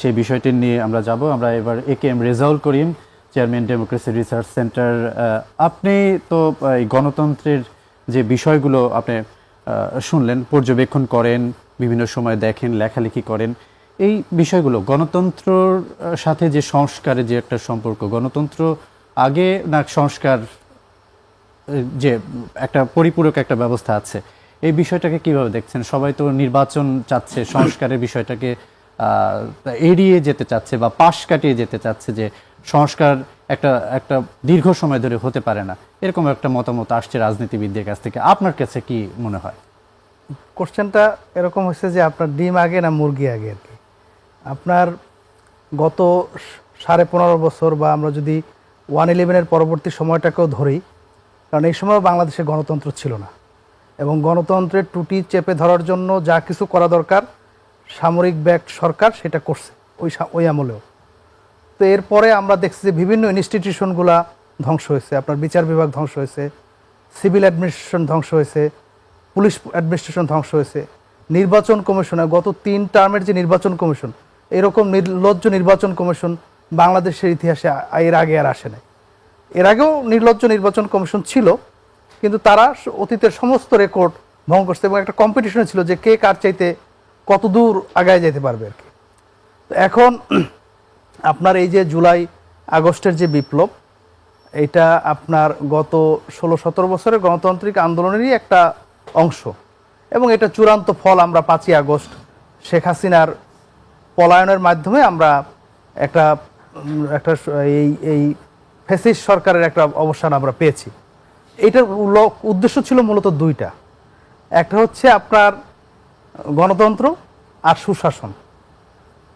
সেই বিষয়টি নিয়ে আমরা যাব। আমরা এবার A K M Rezaul Karim chairman democracy research centre আপনি তো এই গণতন্ত্রের যে বিষয়গুলো আপনি শুনলেন, পর্যবেক্ষণ করেন, বিভিন্ন সময় দেখেন, লেখালেখি করেন, এই বিষয়গুলো, গণতন্ত্রর সাথে যে সংস্কারের যে একটা সম্পর্ক, গণতন্ত্র আগে না সংস্কার যে একটা পরিপূরক একটা ব্যবস্থা আছে, এই বিষয়টাকে কীভাবে দেখছেন? সবাই তো নির্বাচন চাচ্ছে, সংস্কারের বিষয়টাকে এড়িয়ে যেতে চাচ্ছে বা পাশ কাটিয়ে যেতে চাচ্ছে যে সংস্কার একটা একটা দীর্ঘ সময় ধরে হতে পারে না। এরকম একটা মতামত আসছে রাজনীতিবিদদের কাছ থেকে। আপনার কাছে কি মনে হয়? কোশ্চেনটা এরকম হচ্ছে যে আপনার ডিম আগে না মুরগি আগে আর কি? আপনার গত সাড়ে পনেরো বছর বা আমরা যদি ওয়ান ইলেভেনের পরবর্তী সময়টাকেও ধরি, কারণ এই সময় বাংলাদেশে গণতন্ত্র ছিল না। এবং গণতন্ত্রের টুটি চেপে ধরার জন্য যা কিছু করা দরকার সামরিক ব্যাক সরকার সেটা করছে, ওই ওই আমলেও। তো এরপরে আমরা দেখছি যে বিভিন্ন ইনস্টিটিউশনগুলা ধ্বংস হয়েছে, আপনার বিচার বিভাগ ধ্বংস হয়েছে সিভিল অ্যাডমিনিস্ট্রেশন ধ্বংস হয়েছে, পুলিশ অ্যাডমিনিস্ট্রেশন ধ্বংস হয়েছে, নির্বাচন কমিশনে, গত তিন টার্মের যে নির্বাচন কমিশন, এরকম নির্লজ্জ নির্বাচন কমিশন বাংলাদেশের ইতিহাসে এর আগে আর আসে নাই। এর আগেও নির্লজ্জ নির্বাচন কমিশন ছিল, কিন্তু তারা অতীতের সমস্ত রেকর্ড ভঙ্গ করছে এবং একটা কম্পিটিশন ছিল যে কে কার চাইতে কত দূর আগায় যেতে পারবে আর কি। এখন আপনার এই যে জুলাই আগস্টের যে বিপ্লব, এটা আপনার গত ষোলো সতেরো বছরের গণতান্ত্রিক আন্দোলনেরই একটা অংশ এবং এটা চূড়ান্ত ফল আমরা পাঁচই আগস্ট শেখ হাসিনার পলায়নের মাধ্যমে আমরা একটা একটা এই এই ফেসিস সরকারের একটা অবসান আমরা পেয়েছি। এটার উদ্দেশ্য ছিল মূলত দুইটা। একটা হচ্ছে আপনার গণতন্ত্র আর সুশাসন।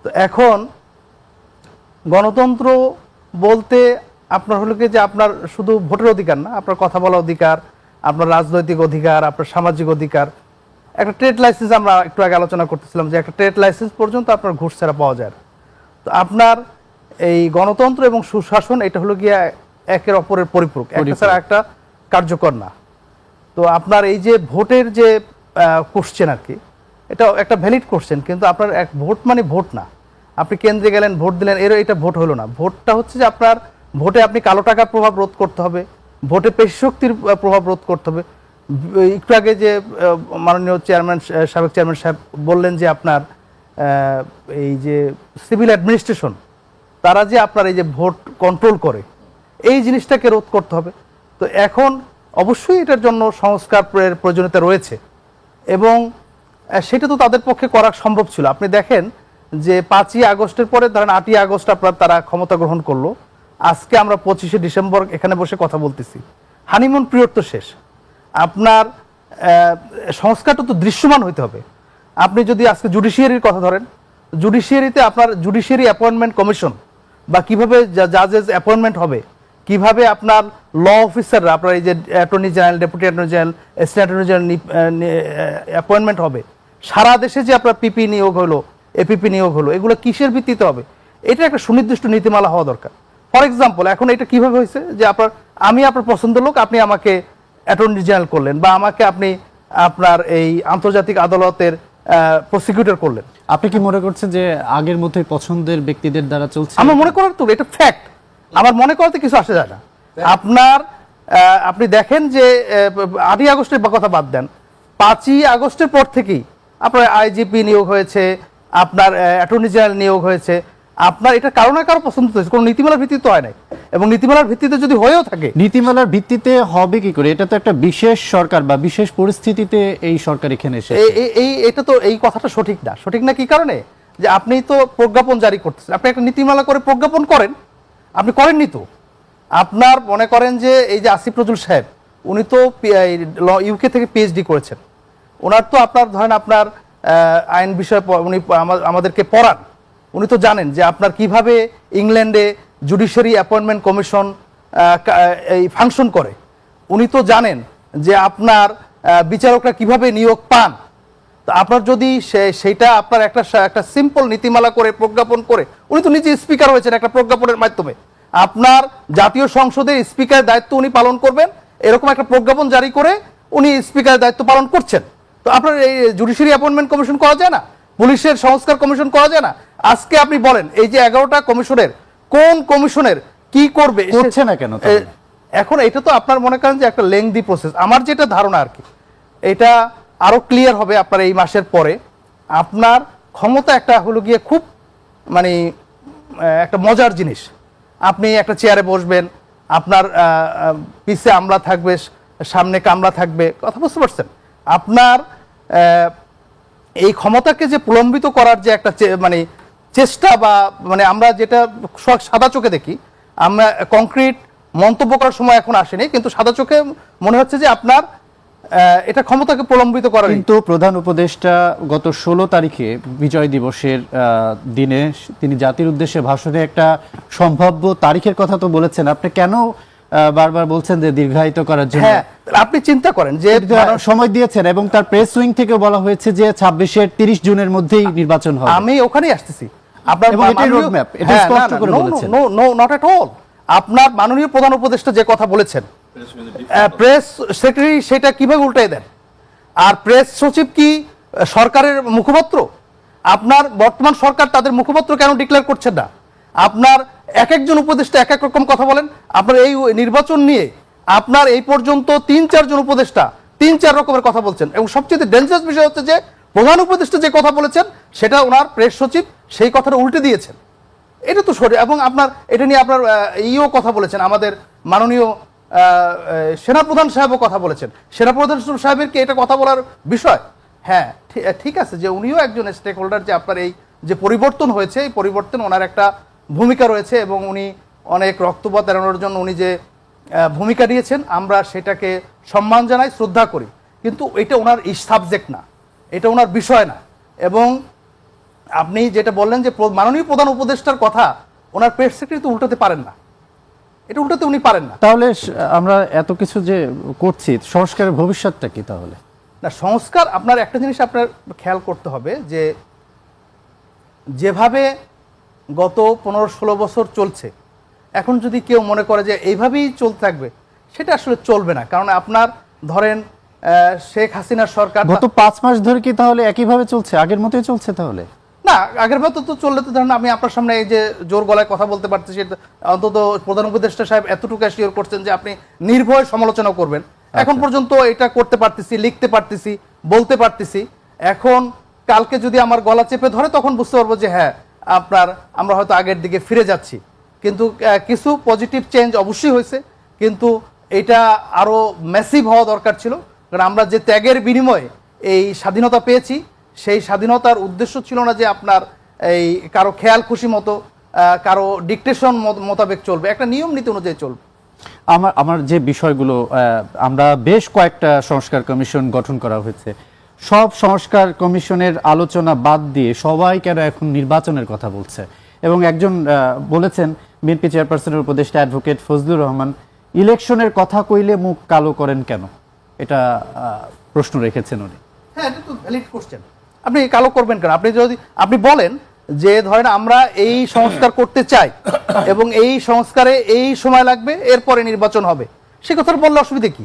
তো এখন গণতন্ত্র বলতে আপনার হলো কি যে আপনার শুধু ভোটের অধিকার না আপনার কথা বলার অধিকার আপনার রাজনৈতিক অধিকার আপনার সামাজিক অধিকার। একটা ট্রেড লাইসেন্স আমরা একটু আগে আলোচনা করতেছিলাম যে একটা ট্রেড লাইসেন্স পর্যন্ত আপনার ঘুষ ছাড়া পাওয়া যায়। তো আপনার এই গণতন্ত্র এবং সুশাসন এটা হলো গিয়ে একের অপরের পরিপূরক। একটা ছাড়া একটা কার্যকর না। তো আপনার এই যে ভোটের যে কোশ্চেন আর কি এটা একটা ভ্যালিড কোশ্চেন কিন্তু আপনার এক ভোট মানে ভোট না। আপনি কেন্দ্রে গেলেন ভোট দিলেন এর এটা ভোট হলো না। ভোটটা হচ্ছে যে আপনার ভোটে আপনি কালো টাকার প্রভাব রোধ করতে হবে ভোটে পেশি শক্তির প্রভাব রোধ করতে হবে। একটু আগে যে মাননীয় চেয়ারম্যান সাবেক চেয়ারম্যান সাহেব বললেন যে আপনার এই যে সিভিল অ্যাডমিনিস্ট্রেশন তারা যে আপনার এই যে ভোট কন্ট্রোল করে, এই জিনিসটাকে রোধ করতে হবে। তো এখন অবশ্যই এটার জন্য সংস্কারের প্রয়োজনীয়তা রয়েছে। এবং সেটা তো তাদের পক্ষে করা সম্ভব ছিল। আপনি দেখেন যে পাঁচই আগস্টের পরে ধরেন আটই আগস্ট আপনার তারা ক্ষমতা গ্রহণ করল। আজকে আমরা পঁচিশে ডিসেম্বর এখানে বসে কথা বলতেছি। হানিমুন পিরিয়ড তো শেষ। আপনার সংস্কারটা তো দৃশ্যমান হইতে হবে। আপনি যদি আজকে জুডিশিয়ারির কথা ধরেন, জুডিশিয়ারিতে আপনার জুডিশিয়ারি অ্যাপয়েন্টমেন্ট কমিশন বা কীভাবে জাজেস অ্যাপয়েন্টমেন্ট হবে, কীভাবে আপনার ল অফিসাররা, আপনার এই যে attorney general, deputy attorney general attorney general appointment হবে সারা দেশে যে আপনার পিপি নিয়োগ হলো এপিপি নিয়োগ হলো এগুলো কিসের ভিত্তিতে হবে? এটা একটা সুনির্দিষ্ট নীতিমালা হওয়া দরকার। ফর এক্সাম্পল এখন এটা কীভাবে হয়েছে? যে আপনার আমি আপনার পছন্দের লোক আপনি আমাকে অ্যাটর্নি জেনারেল করলেন বা আমাকে আপনি আপনার এই আন্তর্জাতিক আদালতের প্রসিকিউটর করলেন। আপনি কি মনে করছেন যে আগের মতোই পছন্দের ব্যক্তিদের দ্বারা চলছে? আমার মনে করার তো এটা ফ্যাক্ট আমার মনে করাতে কিছু আসে যায় না। আপনার আপনি দেখেন যে আটই আগস্টের কথা বাদ দেন। পাঁচই আগস্টের পর থেকেই আপনার আইজিপি নিয়োগ হয়েছে আপনার অ্যাটর্নি জেনারেল নিয়োগ হয়েছে। আপনার এটা কারও না কারও পছন্দ হয়েছে কোনো নীতিমালার ভিত্তিতে হয় নাই। এবং নীতিমালার ভিত্তিতে যদি হয়েও থাকে নীতিমালার ভিত্তিতে হবে কি করে? এটা তো একটা বিশেষ সরকার বা বিশেষ পরিস্থিতিতে এই সরকার এখানে এসে এই এটা তো এই কথাটা সঠিক না। সঠিক না কি কারণে? যে আপনি তো প্রজ্ঞাপন জারি করতেছেন। আপনি একটা নীতিমালা করে প্রজ্ঞাপন করেন আপনি করেননি তো। আপনার মনে করেন যে এই যে আসিফ নজরুল সাহেব উনি তো ইউকে থেকে পিএইচডি করেছেন। ওনার তো আপনার, ধরেন আপনার আইন বিষয়ে উনি আমাদেরকে পড়ান। উনি তো জানেন যে আপনার কীভাবে ইংল্যান্ডে জুডিশিয়ারি অ্যাপয়েন্টমেন্ট কমিশন এই ফাংশন করে। উনি তো জানেন যে আপনার বিচারকরা কীভাবে নিয়োগ পান। তো আপনার যদি সে- সেইটা আপনার একটা একটা সিম্পল নীতিমালা করে, প্রজ্ঞাপন করে, উনি তো নিজে স্পিকার হয়েছেন একটা প্রজ্ঞাপনের মাধ্যমে। আপনার জাতীয় সংসদের স্পিকারের দায়িত্ব উনি পালন করবেন। এরকম একটা প্রজ্ঞাপন জারি করে উনি স্পিকারের দায়িত্ব পালন করছেন। তো আপনার এই জুডিশিয়ারি অ্যাপয়েন্টমেন্ট কমিশন করা যায় না? পুলিশের সংস্কার কমিশন করা যায় না? আজকে আপনি বলেন এই যে এগারোটা কমিশনের কোন কমিশনের কি করবে? করছে না কেন এখন এটা তো আপনার মনে করেন যে একটা লেংদি প্রসেস আমার যেটা ধারণা আর কি এটা আরও ক্লিয়ার হবে আপনার এই মাসের পরে। আপনার ক্ষমতা একটা হলো গিয়ে খুব মানে একটা মজার জিনিস। আপনি একটা চেয়ারে বসবেন আপনার পিছে আমলা থাকবে সামনে কামলা থাকবে কথা বুঝতে পারছেন? আপনার এই ক্ষমতাকে যে প্রলম্বিত করার যে একটা মানে চেষ্টা বা মানে আমরা যেটা সাদা চোখে দেখি, আমরা কংক্রিট মন্তব্য করার সময় এখন আসেনি, কিন্তু সাদা চোখে মনে হচ্ছে যে আপনার এটা ক্ষমতাকে প্রলম্বিত করার কিন্তু প্রধান উপদেষ্টা গত ষোলো তারিখে বিজয় দিবসের দিনে তিনি জাতির উদ্দেশ্যে ভাষণে একটা সম্ভাব্য তারিখের কথা তো বলেছেন। আপনি কেন বারবার বলছেন যে দীর্ঘায়িত করার জন্য। হ্যাঁ আপনি চিন্তা করেন যে সময় দিয়েছেন এবং তার প্রেস উইং থেকে বলা হয়েছে যে ছাব্বিশের তিরিশ জুনের মধ্যেই নির্বাচন হবে। আমি ওখানেই আসতেছি। আপনার এটা হ্যাঁ, স্পষ্ট করে বলেছেন। আপনার মাননীয় প্রধান উপদেষ্টা যে কথা বলেছেন প্রেস সেক্রেটারি সেটা কীভাবে উল্টাই দেন? আর প্রেস সচিব কি সরকারের মুখপাত্র? আপনার বর্তমান সরকার তাদের মুখপাত্র কেন ডিক্লেয়ার করছেন না? আপনার এক একজন উপদেষ্টা এক এক রকম কথা বলেন। আপনার এই নির্বাচন নিয়ে আপনার এই পর্যন্ত তিন চারজন উপদেষ্টা তিন, চার রকমের কথা বলছেন। এবং সবচেয়ে ডেঞ্জারাস বিষয় হচ্ছে যে, প্রধান উপদেষ্টা যে কথা বলেছেন, সেটা ওনার প্রেস সচিব সেই কথাটা উল্টে দিয়েছেন। এটা তো সরি এবং আপনার, এটা নিয়ে আপনার ইও কথা বলেছেন। আমাদের মাননীয় সেনাপ্রধান সাহেবও কথা বলেছেন। সেনাপ্রধান সাহেবের কি এটা কথা বলার বিষয়? হ্যাঁ ঠিক আছে যে উনিও একজন স্টেক হোল্ডার যে আপনার এই যে পরিবর্তন হয়েছে, এই পরিবর্তন ওনার একটা ভূমিকা রয়েছে এবং উনি অনেক রক্তপাত এড়ানোর জন্য উনি যে ভূমিকা নিয়েছেন আমরা সেটাকে সম্মান জানাই শ্রদ্ধা করি। কিন্তু এটা ওনার সাবজেক্ট না এটা ওনার বিষয় না। এবং আপনি যেটা বললেন যে মাননীয় প্রধান উপদেষ্টার কথা ওনার প্রেস সেক্রেটারি তো উল্টাতে পারেন না। এটা উল্টাতে উনি পারেন না। তাহলে আমরা এত কিছু যে করছি সংস্কারের ভবিষ্যৎটা কি তাহলে? না সংস্কার আপনার একটা জিনিস আপনার খেয়াল করতে হবে যে যেভাবে গত পনেরো ষোলো বছর চলছে। এখন যদি কেউ মনে করে যে এইভাবেই চলতে থাকবে সেটা আসলে চলবে না। কারণ আপনার ধরেন শেখ হাসিনার সরকার গত পাঁচ মাস ধরে কি তাহলে একইভাবে চলছে? আগের মতোই চলছে তাহলে? না আগের মতো তো চললে তো ধরেন আমি আপনার সামনে এই যে জোর গলায় কথা বলতে পারতেছি অন্তত প্রধান উপদেষ্টা সাহেব এতটুকু অ্যাসিওর করছেন যে আপনি নির্ভয় সমালোচনা করবেন। এখন পর্যন্ত এটা করতে পারতেছি লিখতে পারতেছি বলতে পারতেছি। এখন কালকে যদি আমার গলা চেপে ধরে তখন বুঝতে পারব যে হ্যাঁ আপনার, আমরা হয়তো আগের দিকে ফিরে যাচ্ছি। কিন্তু কিছু পজিটিভ চেঞ্জ অবশ্যই হয়েছে। কিন্তু এটা আরও ম্যাসিভ হওয়া দরকার ছিল। কারণ আমরা যে ত্যাগের বিনিময়ে এই স্বাধীনতা পেয়েছি, সেই স্বাধীনতার উদ্দেশ্য ছিল না যে আপনার এই কারও খেয়াল খুশি মতো কারও ডিকটেশন মোতাবেক চলবে। একটা নিয়ম নীতি অনুযায়ী চলবে। আমার আমার যে বিষয়গুলো আমরা বেশ কয়েকটা সংস্কার কমিশন গঠন করা হয়েছে। সব সংস্কার কমিশনের আলোচনা বাদ দিয়ে সবাই কেন এখন নির্বাচনের কথা বলছে? এবং একজন বলেছেন, বিএনপি চেয়ারপারসনের উপদেষ্টা অ্যাডভোকেট ফজলুর রহমান, ইলেকশনের কথা কইলে মুখ কালো করেন কেন? এটা প্রশ্ন রেখেছেন উনি। হ্যাঁ এটা তো ভ্যালিড কোশ্চেন আপনি কালো করবেন কেন? আপনি যদি, আপনি বলেন যে, ধরেন আমরা এই সংস্কার করতে চাই এবং এই সংস্কারে এই সময় লাগবে, এরপরে নির্বাচন হবে, সে কথাটা বললে অসুবিধা কি?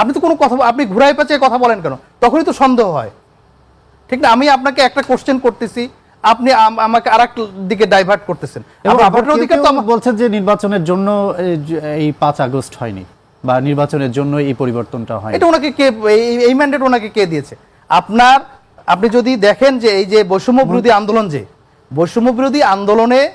আপনি তো কোনো কথা আপনি ঘুরাই পেঁচায় কথা বলেন কেন? তখনই তো সন্দেহ হয়। ঠিক না? আমি আপনাকে একটা কোশ্চেন করতেছি। আপনি আমাকে আর দিকে ডাইভার্ট করতেছেন। ভোটের অধিকার তো বলছেন যে নির্বাচনের জন্য এই পাঁচ আগস্ট হয়নি বা নির্বাচনের জন্য এই পরিবর্তনটা হয় এটা ওনাকে কে এই- এই ম্যান্ডেট ওনাকে কে দিয়েছে? আপনার আপনি যদি দেখেন যে এই যে বৈষম্য বিরোধী আন্দোলন যে বৈষম্য বিরোধী আন্দোলনে